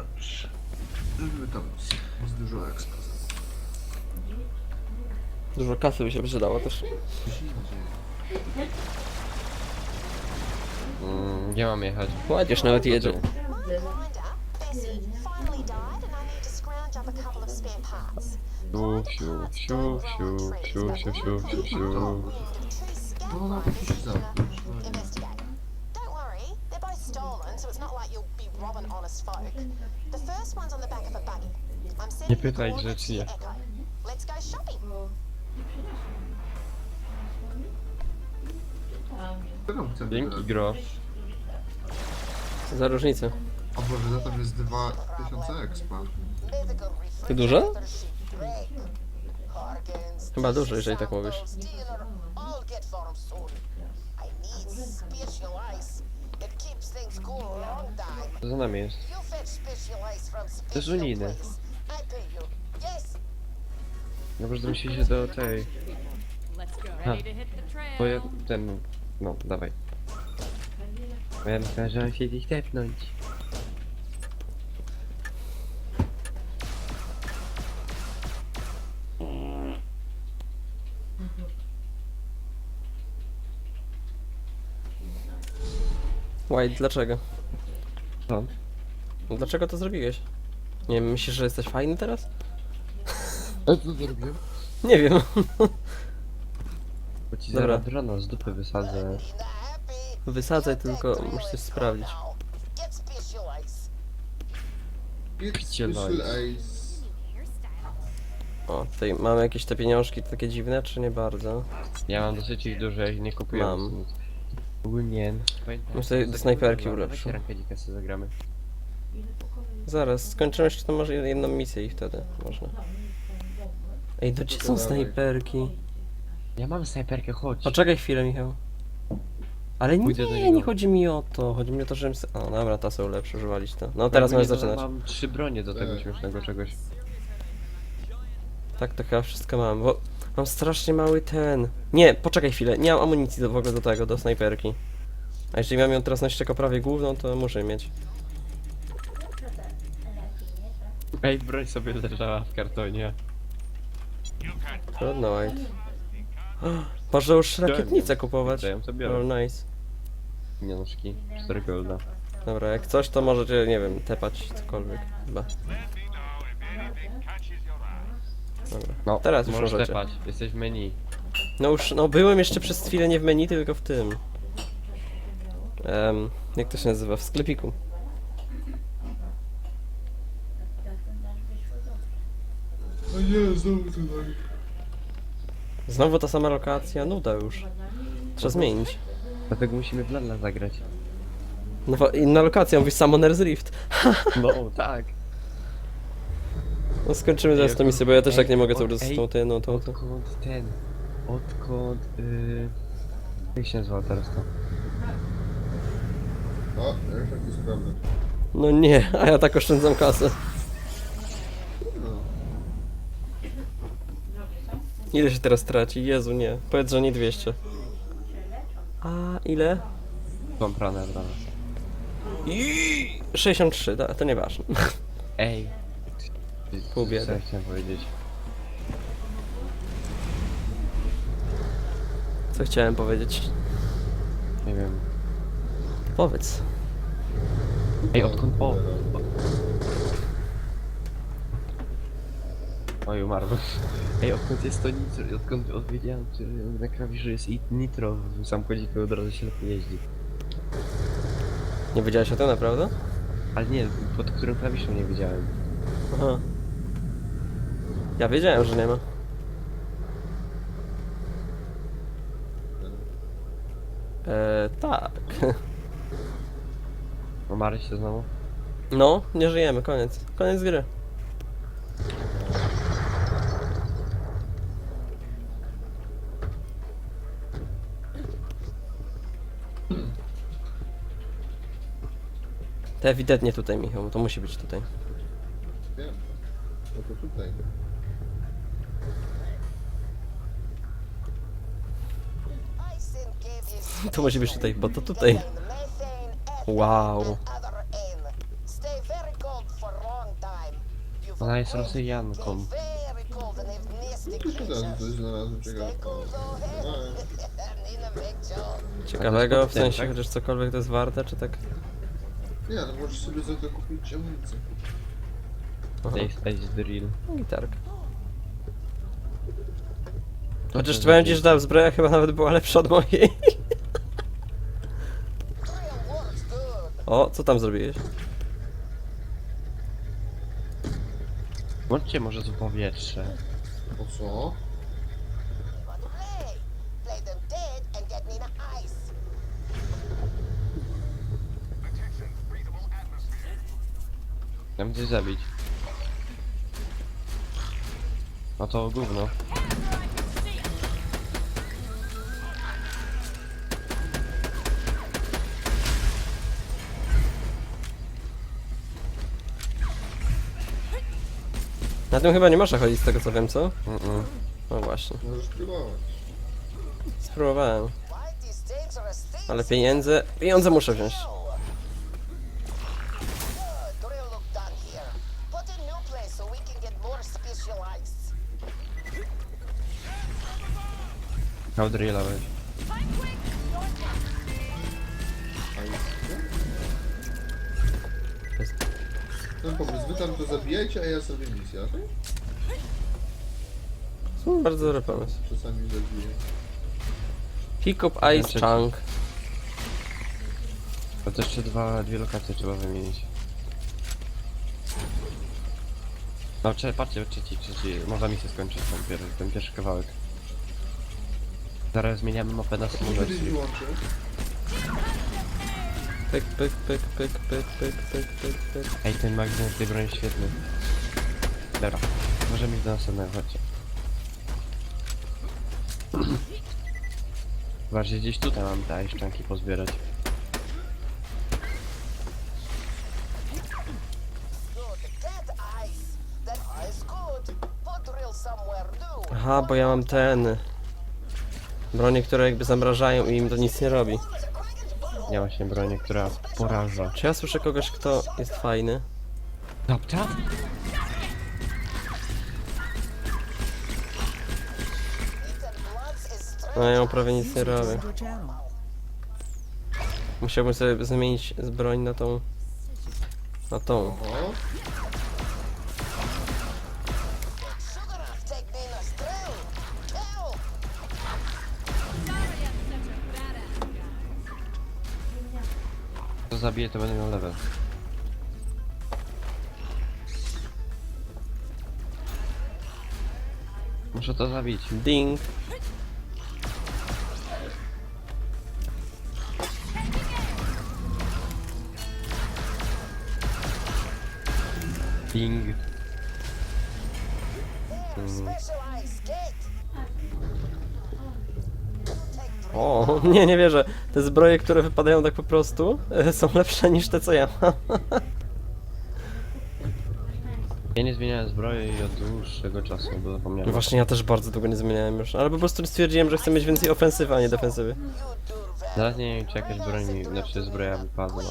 Dobrze. Żeby tam jest dużo ekspo. Dużo kasy by się przydało też. Mm, gdzie mam jechać? Ładziesz nawet jedzie. Reminder, Bessie finally died and I need to scrounge up a couple of spare parts. Siu, siu, siu, siu, siu, siu, siu, siu, siu. No, to się zamknąć. Go shopping. Którą chcemy Dzięki gro. Za różnicę. O Boże, za tam jest 2000 expa. Ty dużo? Chyba dużo, jeżeli tak mówisz. Co za nami jest? To jest unijne. No bo musimy się do tej... Ha. Bo ja ten... No, dawaj. Bo ja myślałem, że mam się gdzieś tepnąć. White, dlaczego? Co? No Dlaczego to zrobiłeś? Nie wiem, myślisz, że jesteś fajny teraz? A co zrobiłem? Nie wiem. Bo ci Dobra. zaraz drona z dupy wysadzę. Wysadzaj tylko, muszę coś sprawdzić. O, tutaj mamy jakieś te pieniążki takie dziwne, czy nie bardzo? Ja mam dosyć ich dużo, ja ich nie kupuję. Mam. Ogólnie... pamiętam, Muszę do snajperki. Dawajcie rankę dzika sobie zagramy. Zaraz, skończymy jeszcze to może jedną misję i wtedy można. Ej, to gdzie są snajperki? Ja mam snajperkę, chodź. Poczekaj chwilę, Michał. Ale Pójdę do nie, niego. nie chodzi mi o to. Chodzi mi o to, żebym... se- O, dobra, ta są lepsze, używalić to. No, teraz możesz zaczynać. Mam trzy bronie do tego śmiesznego czegoś. Tak, to chyba wszystko mam, bo mam strasznie mały ten. Nie, poczekaj chwilę, nie mam amunicji do, w ogóle do tego, do snajperki. A jeżeli mam ją teraz na ścieko prawie główną, to muszę mieć. Ej, broń sobie leżała w kartonie. Trudno, White. Można już rakietnicę kupować. To ja ją sobie Oh, nice. Pieniążki, 4 golda. Dobra, jak coś, to możecie, nie wiem, tepać cokolwiek, chyba. Dobra. No, Teraz już możesz możecie. jesteś w menu. No już, no byłem jeszcze przez chwilę nie w menu, tylko w tym. Em, jak to się nazywa? W sklepiku. O nie, znowu tutaj. Znowu ta sama lokacja, nuda już. Trzeba zmienić. Dlatego musimy w Lala zagrać. Nowa, inna lokacja, mówisz Summoner's Rift. No, tak. No skończymy zaraz tą misję, bo ja też tak nie mogę cały czas z tą ty, no tą, tą. Odkąd ten... Odkąd... Yy... Jak się nazywa teraz to? O, ja już sprawdzę. No nie, a ja tak oszczędzam kasę. No. Ile się teraz traci? Jezu, nie. Powiedz, że nie 200. A ile? Mam prane, prane. I 63, da, to nieważne. Ej. Pół biedy. Co ja chciałem powiedzieć? Co chciałem powiedzieć? Nie wiem. Powiedz. Ej, odkąd... O! Oj, umarłem. Ej, odkąd jest to nitro, odkąd odwiedziałem, czy na klawiszy jest i nitro w samochodziku od razu się lepiej jeździ. Nie wiedziałeś o tym, naprawdę? Ale nie, pod którym klawiszem nie wiedziałem. Aha. Ja wiedziałem, że nie ma. Eee, tak. Umarłeś się znowu? No, nie żyjemy, koniec. Koniec gry. To ewidentnie tutaj, Michał, bo to musi być tutaj. Wiem. No to tutaj. To musi być tutaj, bo to tutaj. Wow. Ona jest and they've nasty Tu się tam coś znalazłem ciekawe. Pickles or No, Need a big job. Ciekawego, w ten, sensie tak? chociaż cokolwiek to jest warte, czy tak? Nie, no możesz sobie za to kupić amunicję. Aha, Taste is drill. gitarka. To Chociaż powiem ci, że ta zbroja chyba nawet była lepsza od mojej. O, co tam zrobiłeś? Bądźcie może tu powietrze. Po co? But play. Play them dead and get me in ice. Ja chcę zabić. No to gówno. Na tym chyba nie można chodzić z tego co wiem, co? Mm-mm. No właśnie. Możesz próbować. Spróbowałem. Ale pieniądze... Pieniądze muszę wziąć. Good. Drill look Ten pomysł, wy tam to zabijajcie, a ja sobie misję, okej? Hmm, Bardzo dobry pomysł. Czasami zabiję. Pick up Ice Znaczy- Chunk. To też jeszcze dwa, dwie lokacje trzeba wymienić. No, cze, patrzcie, trzeci, trzeci, można mi się skończyć ten, pier, ten pierwszy kawałek. Zaraz zmieniamy mapę na Może kiedyś symulację. wyłączę? Pyk, pyk, pyk, pyk, pyk, pyk, pyk, pyk, pyk. Ej, ten magazyn z tej broni świetny. Dobra, możemy iść do następnego, chodźcie. Bardziej gdzieś tutaj mam te szczanki pozbierać. Good. That ice. That ice good. Put drill somewhere new. Aha, bo ja mam ten... Bronie, które jakby zamrażają i im to nic nie robi. Ja właśnie bronię, która poraża. Czy ja słyszę kogoś, kto jest fajny? Dobra? Is strange. No ja prawie nic nie robię. Musiałbym sobie zmienić z broń na tą... Na tą. Zabiję, to będę miał level. Muszę to zabić. Ding. Ping. O, nie, nie wierzę. Te zbroje, które wypadają tak po prostu, e, są lepsze niż te, co ja mam. Ja nie zmieniałem zbroi od dłuższego czasu, bo zapomniałem. No Właśnie ja też bardzo długo nie zmieniałem już, ale po prostu stwierdziłem, że chcę mieć więcej ofensywy, a nie defensywy. Zaraz nie wiem, czy jakaś broń mi, znaczy zbroja wypadła.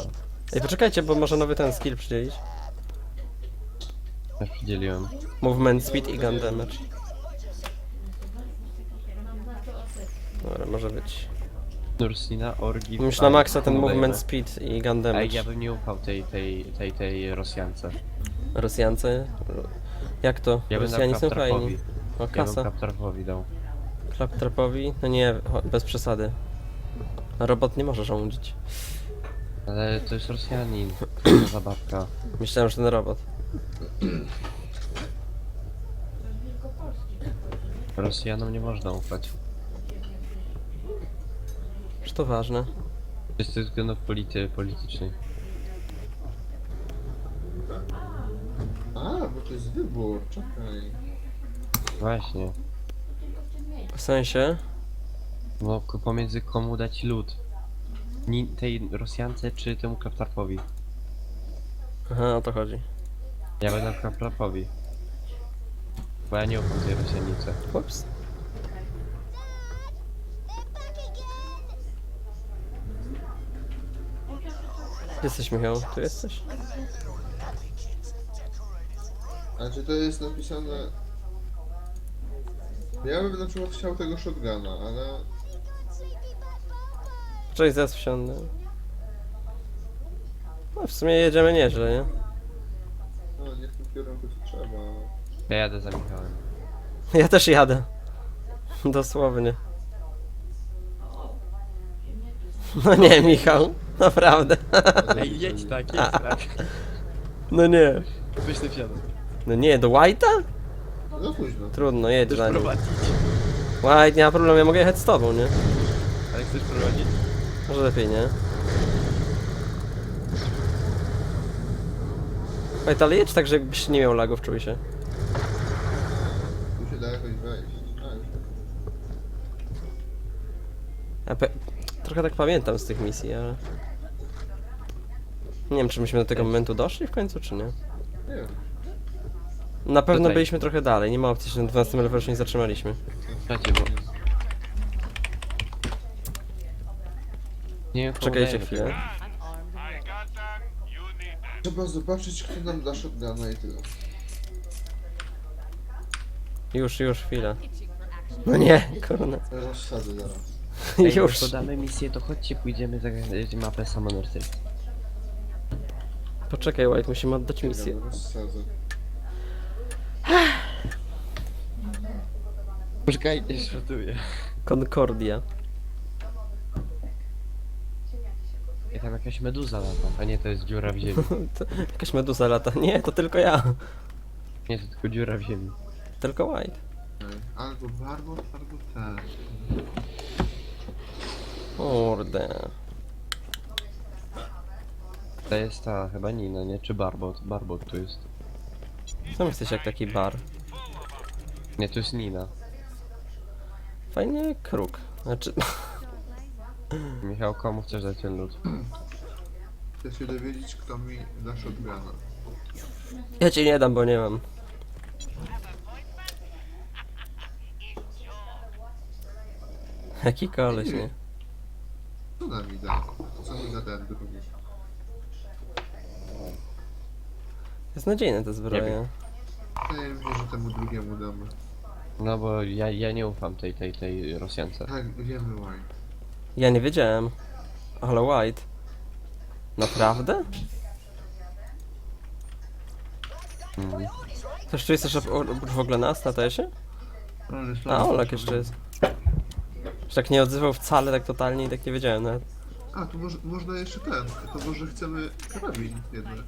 Ej, poczekajcie, bo może nowy ten skill przydzielić. Już przydzieliłem. Movement speed i gun damage. Dobra, może być. Nursina, Orgi... Już na maksa ten movement speed i gun Ej, damage. ja bym nie ufał tej, tej, tej, tej Rosjance. Rosjance? Jak to? Ja bym Rosjanie są fajni. O, Ja bym kasa. Dał. Claptrapowi? No nie, bez przesady. Robot nie może żołądzić. Ale to jest Rosjanin. To zabawka. Myślałem, że ten robot. Rosjanom nie można ufać. Czy to ważne? To jest ze względów polity, politycznych. A, bo to jest wybór, czekaj. Właśnie. W sensie? No, pomiędzy komu dać lód. Ni tej Rosjance czy temu Claptrapowi? Aha, o to chodzi. Ja będę Claptrapowi. Bo ja nie tej Rosjanice. Ups. Jesteś, Michał? Tu jesteś? A czy to jest napisane... Ja bym na przykład chciał tego shotguna, ale... Cześć, zaraz wsiądę. No w sumie jedziemy nieźle, nie? No, nie w tym kierunku co trzeba. Ja jadę za Michałem. Ja też jadę. Dosłownie. No nie, Michał. Naprawdę. Ej, jedź tak, jedź tak. No nie. Weź ty. No nie, do White'a? No późno. Trudno, jedź Chcesz dla nim. prowadzić? White, nie ma problemu, ja mogę jechać z tobą, nie? Ale chcesz prowadzić? Może lepiej, nie? White, ale jedź tak, żebyś nie miał lagów, czuj się. Tu się da jakoś wejść. A, już. Ja pe... Trochę tak pamiętam z tych misji, ale... Nie wiem, czy myśmy do tego momentu doszli w końcu, czy nie. Nie wiem. Na pewno Tutaj. byliśmy trochę dalej, nie ma opcji, że na 12 levelu już nie zatrzymaliśmy. Słuchajcie, bo... Nie Czekajcie chwilę. Trzeba zobaczyć, kto nam da shotguna i tyle. Już, już, chwilę. No nie, kurna. Rozsadzę zaraz. Ej, jak Już. podamy misję, to chodźcie, pójdziemy za mapę Summoner City. Poczekaj, White, musimy oddać misję. Rozsadzę. Poczekajcie, szatuję. Concordia. I tam jakaś meduza lata, a nie, to jest dziura w ziemi. To jakaś meduza lata. Nie, to tylko ja. Nie, to tylko dziura w ziemi. Tylko White. Albo Barbot, albo ten. Kurde. To jest ta, chyba Nina, nie? Czy Barbot? Barbot tu jest. Sam jesteś jak taki bar. Nie, to jest Nina. Fajnie kruk. Znaczy, Michał, komu chcesz dać ten lód? Chcę się dowiedzieć, kto mi da shotguna. ja ci nie dam, bo nie mam. Jaki koleś, nie? Co nam mi da? Co mi da ten drugi? Jest nadziejne te Nie zbroje. wiem. Mi się, że temu drugiemu damy. No bo ja, ja nie ufam tej, tej, tej Rosjance. Tak, wiemy why. Ja nie wiedziałem. Ale White. Naprawdę? Mm. Ktoś tu jest jeszcze oprócz w ogóle nas na tesie? Ale A, Olek jeszcze jest. Że tak nie odzywał wcale tak totalnie i tak nie wiedziałem nawet. A, tu może, można jeszcze ten. To może chcemy karabin jednak.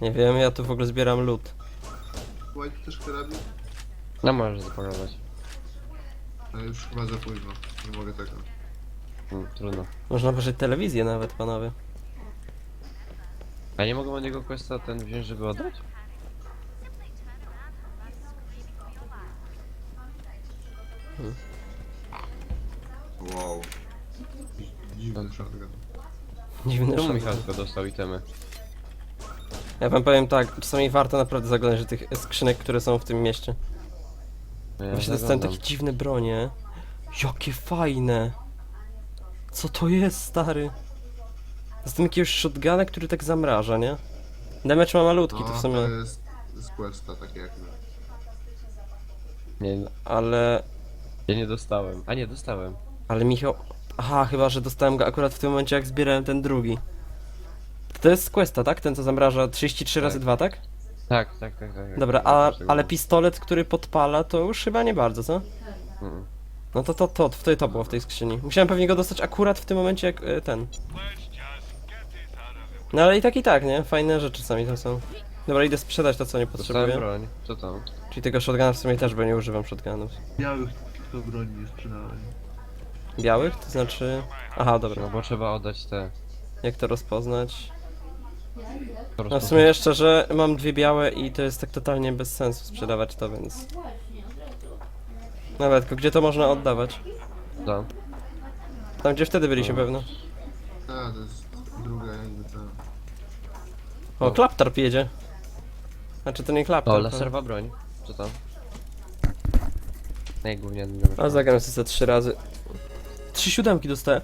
Nie wiem, ja tu w ogóle zbieram lód. White też karabin? No możesz zapowiadać. Ale już chyba za późno. Nie mogę tego. Mm, trudno. Można obejrzeć telewizję nawet, panowie. A nie mogę od niego questa ten wziąć, żeby oddać? Wow. Dziwny shotgun. Dziwny Czemu. Michał tylko dostał itemy? Ja wam powiem tak, czasami warto naprawdę zaglądać do tych skrzynek, które są w tym mieście. Ja Właśnie dostałem takie dziwne bronie. Jakie fajne! Co to jest, stary? Dostałem jakiegoś shotguna, który tak zamraża, nie? Damage ma malutki, to w sumie... No, to jest z questa, takie jak my. Nie, Ale... ja nie dostałem. A nie, dostałem. Ale Michał... Aha, chyba, że dostałem go akurat w tym momencie, jak zbierałem ten drugi. To jest z Questa, tak? Ten, co zamraża 33 razy Tak. 2, tak? Tak, tak, tak, tak. Dobra, a, tak, ale tak. pistolet, który podpala, to już chyba nie bardzo, co? Mm. No to to, to, to, to było w tej skrzyni. Musiałem pewnie go dostać akurat w tym momencie, jak e, ten. No ale i tak, i tak, nie? Fajne rzeczy sami tam są. Dobra, idę sprzedać to, co nie Dostałem potrzebuję. broń. Co tam? Czyli tego shotguna w sumie też, bo nie używam shotgunów. Białych to broni nie sprzedałem. Białych? To znaczy... Aha, dobra. No bo trzeba oddać te. Jak to rozpoznać? Po No w prostu- sumie szczerze, mam dwie białe i to jest tak totalnie bez sensu sprzedawać to, więc... Nawet, tylko gdzie to można oddawać? Da. Tam, gdzie wtedy byliśmy pewno. A, to jest druga jakby ta. O, klaptarp jedzie. Znaczy to nie O, klaptarp. laserowa broń. Co tam? Najgówniany numer. A zagram sobie za trzy razy. Trzy siódemki dostałem.